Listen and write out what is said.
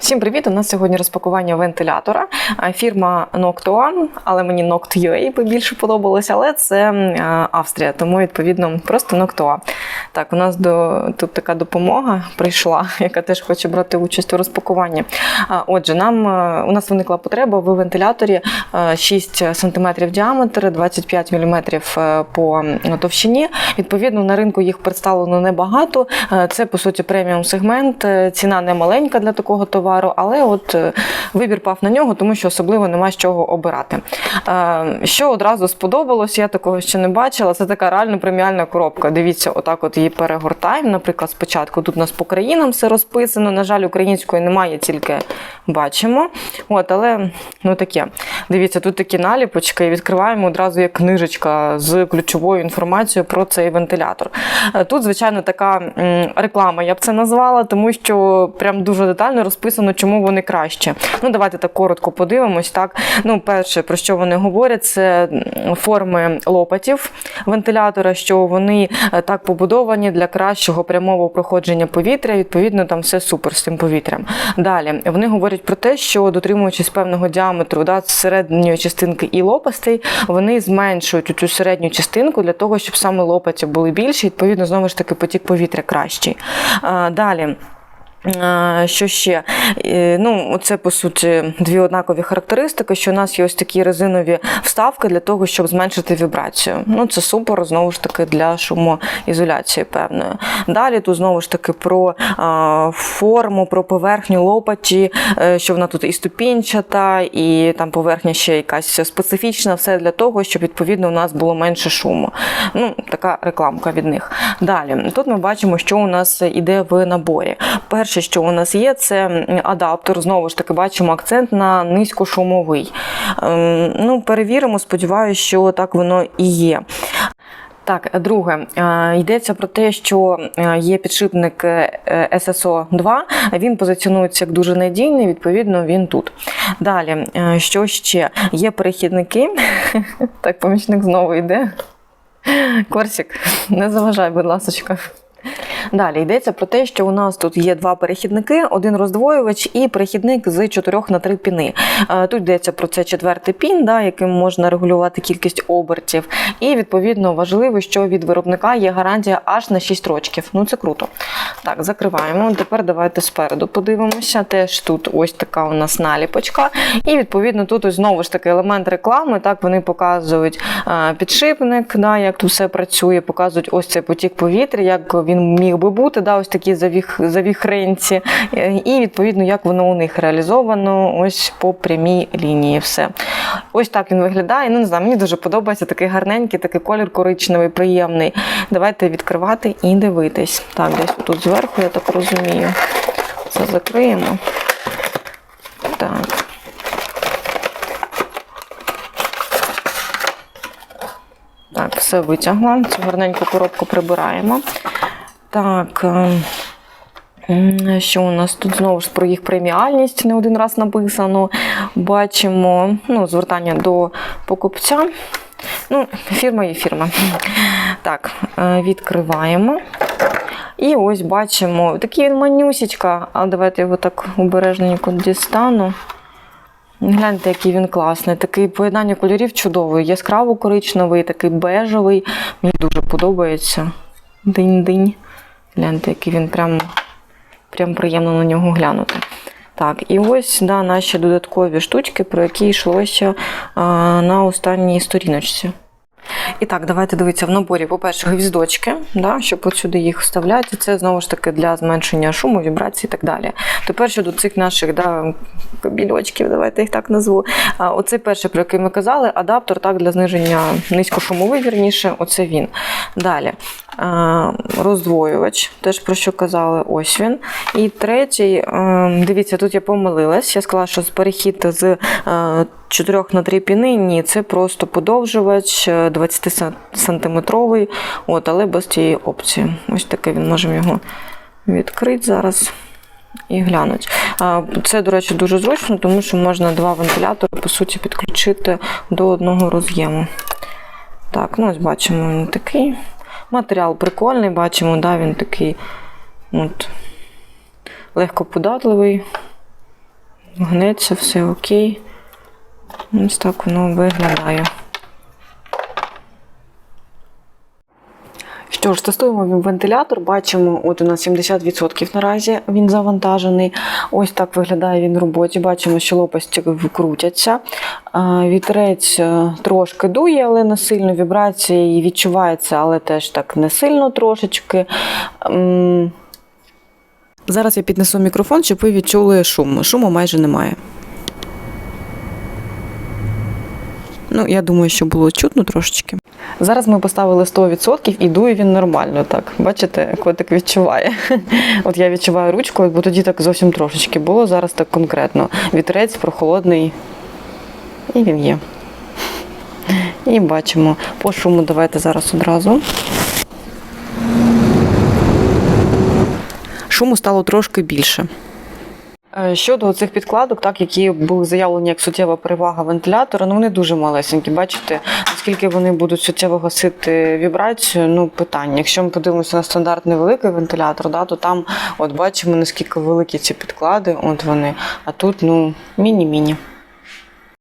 Всім привіт! У нас сьогодні розпакування вентилятора. Фірма Noctua, але мені Noct.ua більше подобалося, але це Австрія, тому відповідно просто Noctua. Так, у нас до тут така допомога прийшла, яка теж хоче брати участь у розпакуванні. Отже, нам у нас виникла потреба в вентиляторі 6 см діаметр, 25 мм по товщині. Відповідно, на ринку їх представлено небагато. Е, Це по суті преміум сегмент. Е, Ціна не маленька для такого товару, але от е, вибір пав на нього, тому що особливо нема з чого обирати. Е, Що одразу сподобалось, я такого ще не бачила. Це така реально преміальна коробка. Дивіться, отак от її перегортаємо. Наприклад, спочатку тут у нас по країнам все розписано. На жаль, української немає, тільки бачимо. От, але ну таке. Дивіться, тут такі наліпочки, і відкриваємо одразу як книжечка з ключовою інформацією про цей вентилятор. Е, Тут, звичайно, така реклама, я б це назвала, тому що прям дуже детально розписано, чому вони краще. Ну, давайте так коротко подивимось. Так, ну, перше, про що вони говорять, це форми лопатів вентилятора, що вони е, так побудовані для кращого прямого проходження повітря. Відповідно, там все супер з цим повітрям. Далі вони говорять про те, що дотримуючись певного діаметру да, середньої частинки і лопастей, вони зменшують цю середню частинку для того, щоб саме лопаті були більші. Відповідно, знову ж таки, потік повітря кращий. А, Далі. Що ще? Ну, це по суті дві однакові характеристики, що у нас є ось такі резинові вставки для того, щоб зменшити вібрацію. Ну, це супер, знову ж таки, для шумоізоляції певної. Далі тут знову ж таки про форму, про поверхню лопаті, е, що вона тут і ступінчата, і там поверхня ще якась специфічна, все для того, щоб відповідно у нас було менше шуму. Ну, така рекламка від них. Далі, тут ми бачимо, що у нас іде в наборі. Перше, що у нас є, це адаптер. Знову ж таки, бачимо акцент на низькошумовий. Ем, Ну, перевіримо, сподіваюся, що так воно і є. Так, друге, е, йдеться про те, що е, є підшипник е, SSO 2 він позиціонується як дуже надійний, відповідно, він тут. Далі, е, що ще? Є перехідники. Так, помічник знову йде. Корсик, не заважай, будь ласка. Далі йдеться про те, що у нас тут є два перехідники, один роздвоювач і перехідник з 4 на 3 піни. Е, Тут йдеться про це четвертий пін, да, яким можна регулювати кількість обертів. І відповідно важливо, що від виробника є гарантія аж на 6 років. Ну це круто. Так, закриваємо. Тепер давайте спереду подивимося. Теж тут ось така у нас наліпочка. І відповідно тут ось знову ж таки елемент реклами. Так вони показують е, підшипник, да, як тут все працює, показують ось цей потік повітря, як він міг би бути, да, ось такі завіх, завіхренці, Е, і відповідно, як воно у них реалізовано ось по прямій лінії. Все. Ось так він виглядає. Ну, не знаю, мені дуже подобається такий гарненький, такий колір коричневий, приємний. Давайте відкривати і дивитись. Так, десь тут зверху, я так розумію. Це закриємо. Так. Так, все витягла. Цю гарненьку коробку прибираємо. Так. ем, Що у нас тут знову ж про їх преміальність не один раз написано. Бачимо ну, звертання до покупця. Ну, фірма є фірма. Так, е, відкриваємо. І ось бачимо, такий він манюсічка, а давайте його так обережненько дістану. Гляньте, який він класний. Такий поєднання кольорів чудовий. Яскраво коричневий, такий бежевий. Мені дуже подобається. Динь-динь. Гляньте, який він прям, прям приємно на нього глянути. Так, і ось да, наші додаткові штучки, про які йшлося а, на останній сторіночці. І так, давайте дивитися в наборі, по-перше, гвіздочки, да, щоб от сюди їх вставляти. Це знову ж таки для зменшення шуму, вібрацій і так далі. Тепер щодо цих наших да, кабільочків, давайте їх так назву. А, Оце перше, про який ми казали, адаптер так, для зниження низькошумовий, вірніше, оце він. Далі. Роздвоювач, теж про що казали, ось він. І третій, ем, дивіться, тут я помилилась. Я сказала, що з перехід з е, 4 на 3 піни, ні, це просто подовжувач 20 сантиметровий, от, але без цієї опції. Ось таке він можемо його відкрити зараз. І глянуть. Це, до речі, дуже зручно, тому що можна два вентилятори, по суті, підключити до одного роз'єму. Так, ну ось бачимо, він такий. Матеріал прикольний, бачимо, да, він такий от, легко податливий. гнеться, все окей. Ось так воно виглядає. Що ж, тестуємо вентилятор. Бачимо, от у нас 70% наразі він завантажений. Ось так виглядає він в роботі. Бачимо, що лопасті крутяться. А, Вітерець е, трошки дує, але не сильно. Вібрації відчувається, але теж так не сильно трошечки. Зараз я піднесу мікрофон, щоб ви відчули шум. Шуму майже немає. Ну, я думаю, що було чутно трошечки. Зараз ми поставили 100% і дує він нормально. Так, бачите, котик відчуває. От я відчуваю ручкою, бо тоді так зовсім трошечки було. Зараз так конкретно. Вітерець прохолодний, і він є. І бачимо по шуму. Давайте зараз одразу. Шуму стало трошки більше. Е, Щодо цих підкладок, так які були заявлені як суттєва перевага вентилятора, ну вони дуже малесенькі. Бачите, наскільки вони будуть суттєво гасити вібрацію, ну питання. Якщо ми подивимося на стандартний великий вентилятор, да, то там от бачимо наскільки великі ці підклади, от вони. А тут ну міні-міні.